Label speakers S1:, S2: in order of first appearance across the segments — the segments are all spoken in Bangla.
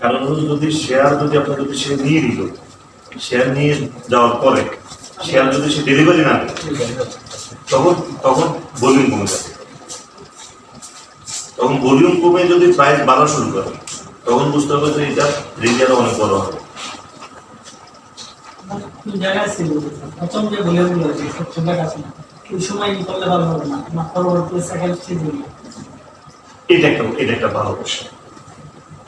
S1: কারণ যদি শেয়ার যদি আপনার যদি সে নিয়ে নিল শেয়ার নিয়ে যাওয়ার পরে শেয়ার যদি সে ডেলিভারি না তখন তখন ভলিউম কমে যাবে। তখন ভলিউম কমে যদি প্রাইস বাড়া শুরু করে তখন বুঝতে হবে যে এটা রিজার্ভ অনেক বড় হবে।
S2: প্রথম যে দিল না ওই সময় করলে ভালো হবে না না পরবর্তী সেকেন্ড
S1: এটা একটা এটা একটা ভালো প্রশ্ন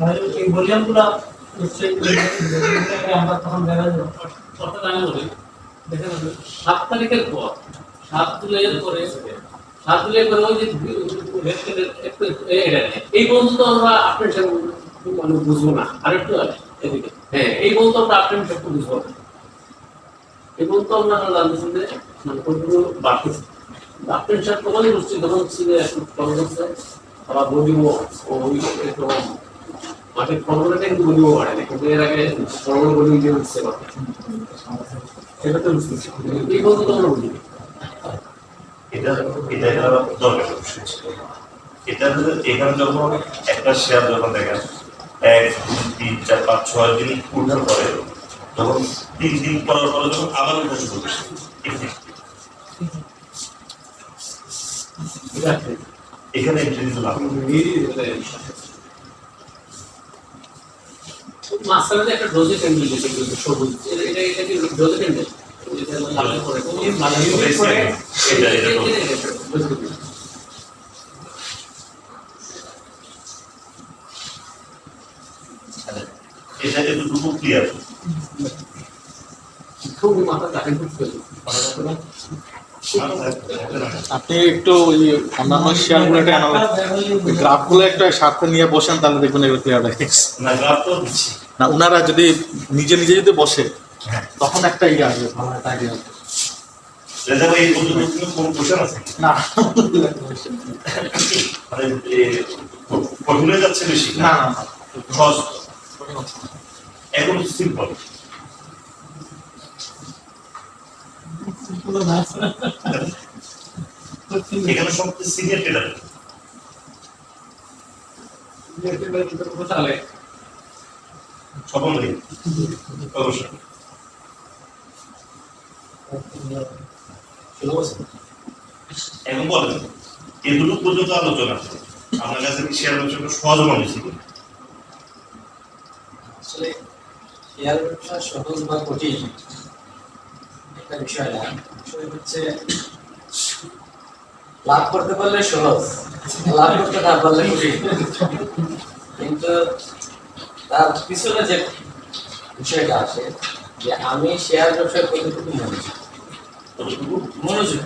S2: এই নিশ্চয়ই আমরা তখন
S3: যে একটু আপনার সাথে মানে বুঝব না আছে এদিকে হ্যাঁ এই পর্যন্ত আমরা আপনার সাথে বুঝব না এই পর্যন্ত আমরা জানতেছি যে মানে বাড়তেছে আপনার সাথে তখনই বুঝছি তখন ছিল একটু কম হচ্ছে আবার বডিও ওই একটু মাঠের ফর্মুলাটা কিন্তু বডিও বাড়ে না কিন্তু এর আগে বডি দিয়ে উঠছে সেটা তো এই আমরা বুঝি
S1: এটা এটা একটা দরকার এটা এখানে যখন একটা শেয়ার যখন দেখেন এক তিন চার পাঁচ ছয় দিন উঠার পরে তখন তিন দিন পরের পরে যখন আবার উঠা শুরু করছে এখানে এন্ট্রি দিতে লাভ
S3: মাঝখানে একটা ডোজে দিয়েছে কিন্তু সবুজ। এটা এটা কি ডোজে
S1: এটা ক্লিয়ার
S4: আপনি একটু ওই অন্যান্য শেয়ারগুলো একটা গ্রাফগুলো একটা সাথে নিয়ে বসেন তাহলে দেখবেন এগুলো ক্লিয়ার হয়ে গেছে।
S1: না গ্রাফ তো দিচ্ছি।
S4: না ওনারা যদি নিজে নিজে যদি বসে
S1: হ্যাঁ।
S4: তখন একটা ইয়ে আসবে ভালো একটা idea আসবে। না।
S1: মানে এ, কঠিন যাচ্ছে বেশি?
S4: না না না।
S1: সহজ। এখন সিম্পল এখানে সবচেয়ে সিনিয়র ট্রেডার এখন বলেন দুটো পর্যন্ত আলোচনা আপনার কাছে কি শেয়ার ব্যবসাটা সহজ মনে
S5: শেয়ার ব্যবসা সহজ বা কঠিন একটা বিষয় না। বিষয় হচ্ছে, লাভ করতে পারলে সহজ, লাভ করতে না পারলে কঠিন। কিন্তু তার পিছনে যে বিষয়টা আসে যে আমি শেয়ার ব্যবসায় কতটুকু মনোযোগ?
S1: কতটুকু?
S5: মনোযোগ।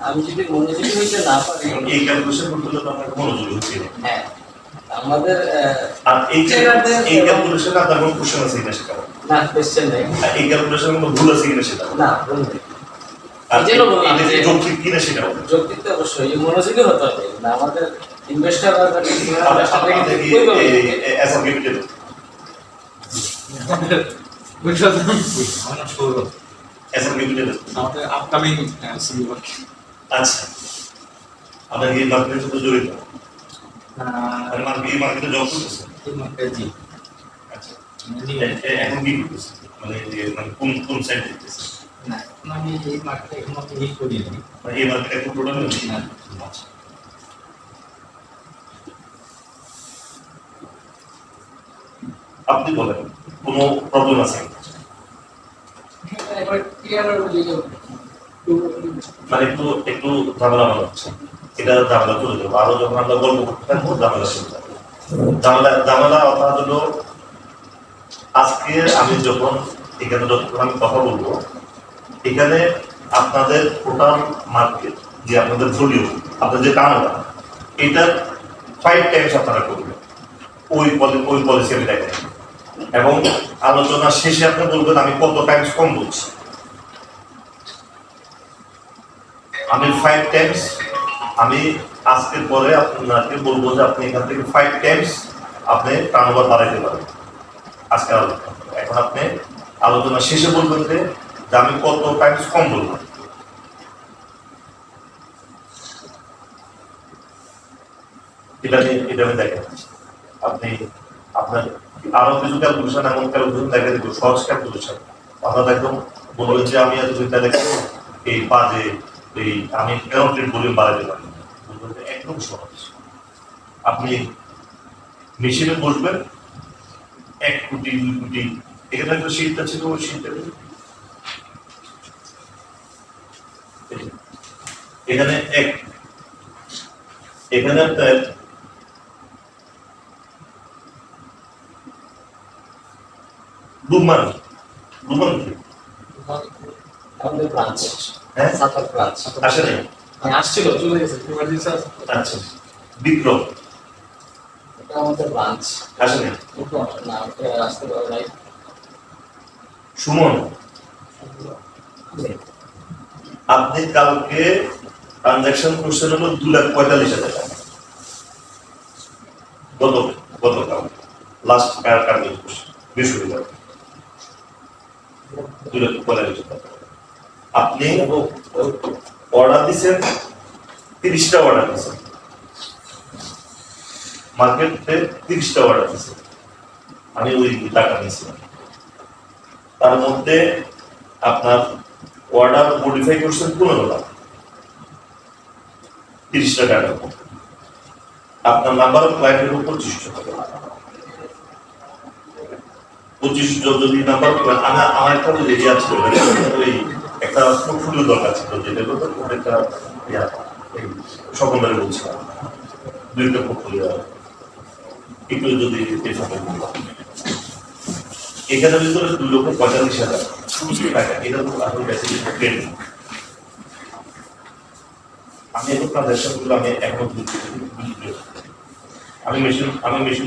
S5: আমি যদি মনোযোগী হইতে না পারি
S1: এই ক্যালকুলেশন করতে হলে আপনাকে মনোযোগ হচ্ছে
S5: হ্যাঁ আমাদের
S1: আর এই এই ক্যালকুলেশনে আপনার কোনো কোশ্চেন আছে কিনা সেটা
S5: না কোয়েশ্চেন নেই।
S1: এই ক্যালকুলেশনে কোনো ভুল আছে কিনা সেটা
S5: না ভুল নেই।
S1: আর
S5: এই জন্য বললাম
S1: এটা যে
S5: যে-
S1: যৌক্তিক কিনা সেটা বলেন।
S5: যৌক্তিক অবশ্যই মনোযোগী হতে হবে। না আমাদের ইনভেস্টার
S1: এই- এই?
S4: আমাদের আপকামিং
S1: আচ্ছা। আপনার এই মার্কেটের সাথে জড়িত? আর মার্কেট এই মার্কেটে জব করতেছেন আচ্ছা। এ- এ- এখন কি করতেছেন মানে মানে কোন কোন সাইড দিতেছেন মানে এই মার্কেটে এখন টোটাল আচ্ছা। আপনি বলেন, কোনো প্রবলেম আছে? মানে একটু একটু ঝামেলা মনে হচ্ছে। এটা ঝামেলা চলে যাব আরও যখন আমরা গল্প করতে ঝামেলা যাবে ঝামেলা ঝামেলা অর্থাৎ হলো আজকে আমি যখন এখানে আমি কথা বলব, এখানে আপনাদের টোটাল মার্কেট যে আপনাদের ভলিউম আপনাদের যে টার্নওভার এটার ফাইভ টাইমস আপনারা করবেন। ওই ওই পলিসি আমি দেখেন এবং আলোচনা শেষে আপনি বলবেন, আমি কত টাইমস কম বলছি? আমি ফাইভ টাইমস আমি আজকের পরে আপনাকে বলব যে আপনি এখান থেকে ফাইভ টাইমস আপনি টার্নওভার বাড়াইতে পারেন। আজকে এখন আপনি আলোচনা শেষে বলবেন যে যে আমি কত টাইমস কম বলব এটা নিয়ে, এটা আমি দেখেন আপনি আপনার আরও কিছু ক্যালকুলেশন এমন ক্যালকুলেশন দেখে দেবো সহজ ক্যালকুলেশন আপনার একদম বলবেন যে আমি এত চিন্তা দেখব এই বাজে, এই আমি পেনল্টির ভলিউম বাড়াতে পারি একদম সহজ। আপনি মেশিনে বসবেন, এক কোটি, দুই কোটি, এখানে একটা শীতটা ছিল ওই শীতটা এখানে এক, এখানে আপনার লুমান লুমান কি?
S5: আমাদের ব্রাঞ্চ
S1: হ্যাঁ?
S5: সাতার ব্রাঞ্চ
S1: আসে
S4: হ্যাঁ, আসছিল চলে গেছে। ইমার্জেন্সি
S1: আচ্ছা। বিক্রম
S5: এটা আমাদের ব্রাঞ্চ না আসতে পারে নাই।
S1: সুমন। আপনি কালকে ট্রানজাকশন করছেন হলো দু লাখ পঁয়তাল্লিশ হাজার টাকা। গত গতকাল। লাস্ট কার কার বৃহস্পতিবার দু লাখ পঁয়তাল্লিশ হাজার আপনি অর্ডার দিচ্ছেন তিরিশটা অর্ডার দিচ্ছেন মার্কেটে তিরিশটা অর্ডার দিচ্ছেন আমি ওই টাকা নিয়েছিলাম। তার মধ্যে আপনার অর্ডার মডিফাই করছেন পনেরো লাখ। তিরিশ টাকার উপর। আপনার নাম্বার অফ ক্লায়েন্টের উপর পঁচিশশো টাকা। পঁচিশ যদি নাম্বার আমি আমার একটা আছে ওই একটা দরকার ছিল, যেটা একটা সকলের বলছিলাম। দুইটা যদি এখানে দুই লক্ষ পঁয়তাল্লিশ হাজার টাকা, এটা তো আসলে আমি এখন ট্রানজাকশনগুলো আমি আমি মেশিন আমি মেশিন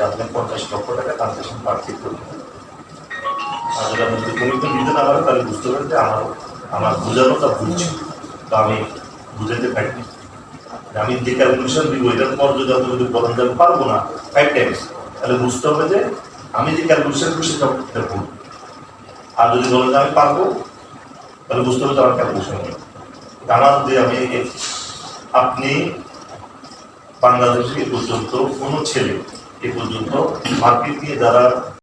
S1: যে আপনি পঞ্চাশ লক্ষ টাকা ট্রানজাকশন পার্সি করবেন আর যদি আপনি যদি কমিটমেন্ট দিতে না পারেন, তাহলে বুঝতে পারেন যে আমার আমার বোঝানোটা ভুল তো আমি বুঝাতে পারিনি। আমি যে ক্যালকুলেশন দিব, এটার পর যদি আপনি যদি বলেন যে আমি পারব না ফাইভ টাইমস তাহলে বুঝতে হবে যে আমি যে ক্যালকুলেশন করছি সেটা ভুল। আর যদি বলেন যে আমি পারব, তাহলে বুঝতে হবে যে আমার ক্যালকুলেশন আমার যে আমি আপনি বাংলাদেশে এ পর্যন্ত কোনো ছেলে এ পর্যন্ত মার্কেট নিয়ে যারা